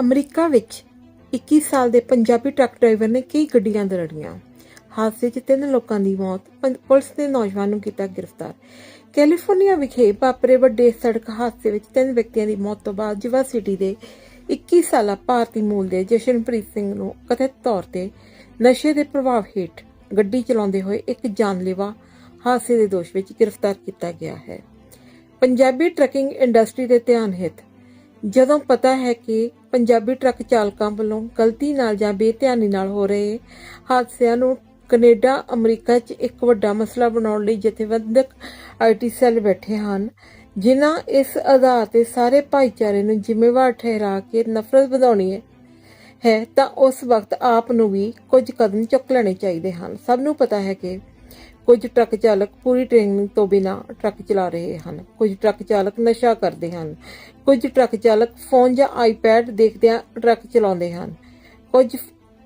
America ਵਿੱਚ 21 ਸਾਲ ਦੇ ਪੰਜਾਬੀ ਟਰੱਕ ਡਰਾਈਵਰ ਨੇ ਕਈ ਗੱਡੀਆਂ ਦਰੜੀਆਂ। ਹਾਦਸੇ 'ਚ ਤਿੰਨ ਲੋਕਾਂ ਦੀ ਮੌਤ ਪੁਲਿਸ ਨੇ ਨੌਜਵਾਨ ਨੂੰ ਕੀਤਾ ਗ੍ਰਿਫਤਾਰ। ਕੈਲੀਫੋਰਨੀਆ ਵਿਖੇ ਵਾਪਰੇ ਵੱਡੇ ਸੜਕ ਹਾਦਸੇ ਵਿੱਚ ਤਿੰਨ ਵਿਅਕਤੀਆਂ ਦੀ ਮੌਤ ਤੋਂ ਬਾਅਦ ਜਿਵਾ ਸਿਟੀ ਦੇ 21 ਸਾਲਾ ਭਾਰਤੀ ਮੂਲ ਦੇ ਜਸ਼ਨਪ੍ਰੀਤ ਸਿੰਘ ਨੂੰ ਕਥਿਤ ਤੌਰ ਤੇ ਨਸ਼ੇ ਦੇ ਪ੍ਰਭਾਵ ਹੇਠ ਗੱਡੀ ਚਲਾਉਂਦੇ ਹੋਏ ਇੱਕ ਜਾਨਲੇਵਾ ਹਾਦਸੇ ਦੇ ਦੋਸ਼ ਵਿੱਚ ਗ੍ਰਿਫਤਾਰ ਕੀਤਾ ਗਿਆ ਹੈ। ਪੰਜਾਬੀ ਟਰੱਕਿੰਗ ਇੰਡਸਟਰੀ ਦੇ ਧਿਆਨ ਹਿੱਤ ਜਦੋਂ ਪਤਾ ਹੈ ਕਿ ਪੰਜਾਬੀ ਟਰੱਕ ਚਾਲਕਾਂ ਵੱਲੋਂ ਗਲਤੀ ਨਾਲ ਜਾਂ ਬੇਧਿਆਨੀ ਨਾਲ ਹੋ ਰਹੇ ਹਾਦਸਿਆਂ ਨੂੰ ਕੈਨੇਡਾ, ਅਮਰੀਕਾ 'ਚ ਇੱਕ ਵੱਡਾ ਮਸਲਾ ਬਣਾਉਣ ਲਈ ਜਥੇਬੰਦਕ ਆਈਟੀ ਸੈੱਲ ਬੈਠੇ ਹਨ, ਜਿਨ੍ਹਾਂ ਇਸ ਆਧਾਰ ਤੇ ਸਾਰੇ ਭਾਈਚਾਰੇ ਨੂੰ ਜ਼ਿੰਮੇਵਾਰ ਠਹਿਰਾ ਕੇ ਨਫ਼ਰਤ ਵਧਾਉਣੀ ਹੈ ਹੈ ਤਾਂ ਉਸ ਵਕਤ ਆਪ ਨੂੰ ਵੀ ਕੁਝ ਕਦਮ ਚੁੱਕ ਲੈਣੇ ਚਾਹੀਦੇ ਹਨ। ਸਭ ਨੂੰ ਪਤਾ ਹੈ ਕਿ ਕੁਝ ਟਰੱਕ ਚਾਲਕ ਪੂਰੀ ਟ੍ਰੇਨਿੰਗ ਤੋਂ ਬਿਨਾਂ ਟਰੱਕ ਚਲਾ ਰਹੇ ਹਨ। ਕੁਝ ਟਰੱਕ ਚਾਲਕ ਨਸ਼ਾ ਕਰਦੇ ਹਨ। ਕੁਝ ਟਰੱਕ ਚਾਲਕ ਫੋਨ ਜਾਂ ਆਈਪੈਡ ਦੇਖਦਿਆਂ ਟਰੱਕ ਚਲਾਉਂਦੇ ਹਨ। ਕੁਝ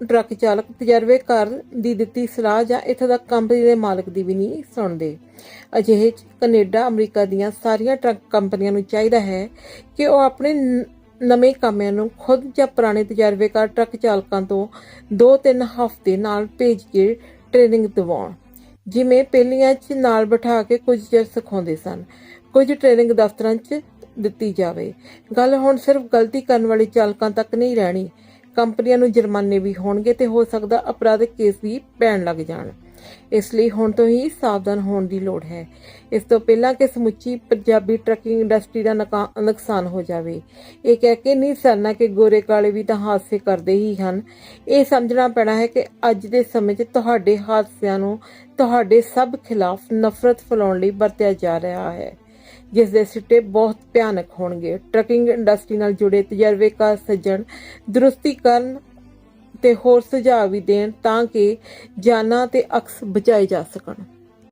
ਟਰੱਕ ਚਾਲਕ ਤਜਰਬੇਕਾਰ ਦੀ ਦਿੱਤੀ ਸਲਾਹ ਜਾਂ ਇੱਥੋਂ ਦਾ ਕੰਪਨੀ ਦੇ ਮਾਲਕ ਦੀ ਵੀ ਨਹੀਂ ਸੁਣਦੇ। ਅਜਿਹੇ 'ਚ ਕੈਨੇਡਾ, ਅਮਰੀਕਾ ਦੀਆਂ ਸਾਰੀਆਂ ਟਰੱਕ ਕੰਪਨੀਆਂ ਨੂੰ ਚਾਹੀਦਾ ਹੈ ਕਿ ਉਹ ਆਪਣੇ ਨਵੇਂ ਕਾਮਿਆਂ ਨੂੰ ਖੁਦ ਜਾਂ ਪੁਰਾਣੇ ਤਜਰਬੇਕਾਰ ਟਰੱਕ ਚਾਲਕਾਂ ਤੋਂ 2-3 ਹਫ਼ਤੇ ਨਾਲ ਭੇਜ ਕੇ ਟ੍ਰੇਨਿੰਗ ਦਿਵਾਉਣ। ਜਿਵੇਂ ਪਹਿਲੀਆਂ 'ਚ ਨਾਲ ਬਿਠਾ ਕੇ ਕੁਝ ਚਿਰ ਸਿਖਾਉਂਦੇ ਸਨ, ਕੁਝ ਟ੍ਰੇਨਿੰਗ ਦਫ਼ਤਰਾਂ 'ਚ ਦਿੱਤੀ ਜਾਵੇ। ਗੱਲ ਹੁਣ ਸਿਰਫ ਗਲਤੀ ਕਰਨ ਵਾਲੇ ਚਾਲਕਾਂ ਤੱਕ ਨਹੀਂ ਰਹਿਣੀ। ਕੰਪਨੀਆਂ ਨੂੰ ਜੁਰਮਾਨੇ ਵੀ ਹੋਣਗੇ ਤੇ ਹੋ ਸਕਦਾ ਅਪਰਾਧਿਕ ਕੇਸ ਵੀ ਪੈਣ ਲੱਗ ਜਾਣ। ਇਸ ਲਈ ਹੁਣ ਤੋਂ ਹੀ ਸਾਵਧਾਨ ਹੋਣ ਦੀ ਲੋੜ ਹੈ। ਇਸ ਤੋਂ ਪਹਿਲਾਂ ਕਿ ਸਮੁੱਚੀ ਪੰਜਾਬੀ ਟਰੱਕਿੰਗ ਇੰਡਸਟਰੀ ਦਾ ਨੁਕਸਾਨ ਹੋ ਜਾਵੇ। ਇਹ ਕਹਿ ਕੇ ਨਹੀਂ ਸਰਨਾ ਕਿ ਗੋਰੇ ਕਾਲੇ ਵੀ ਤਾਂ ਹਾਦਸੇ ਕਰਦੇ ਹੀ ਹਨ। ਇਹ ਸਮਝਣਾ ਪੈਣਾ ਹੈ ਕਿ ਅੱਜ ਦੇ ਸਮੇਂ 'ਚ ਤੁਹਾਡੇ ਹਾਦਸਿਆਂ ਨੂੰ ਤੁਹਾਡੇ ਸਭ ਖਿਲਾਫ ਨਫ਼ਰਤ ਫੈਲਾਉਣ ਲਈ ਵਰਤਿਆ ਜਾ ਰਿਹਾ ਹੈ। ਜਿਸ ਦੇ ਸਿੱਟੇ ਬਹੁਤ ਭਿਆਨਕ ਹੋਣਗੇ। ਟਰੱਕਿੰਗ ਇੰਡਸਟਰੀ ਨਾਲ ਜੁੜੇ ਤਜਰਬੇਕਾਰ ਸੱਜਣ ਦਰੁਸਤੀ ਕਰਨ ਤੇ ਹੋਰ ਸੁਝਾਅ ਵੀ ਦੇਣ ਤਾਂ ਕਿ ਜਾਨਾਂ ਤੇ ਅਕਸ ਬਚਾਏ ਜਾ ਸਕਣ।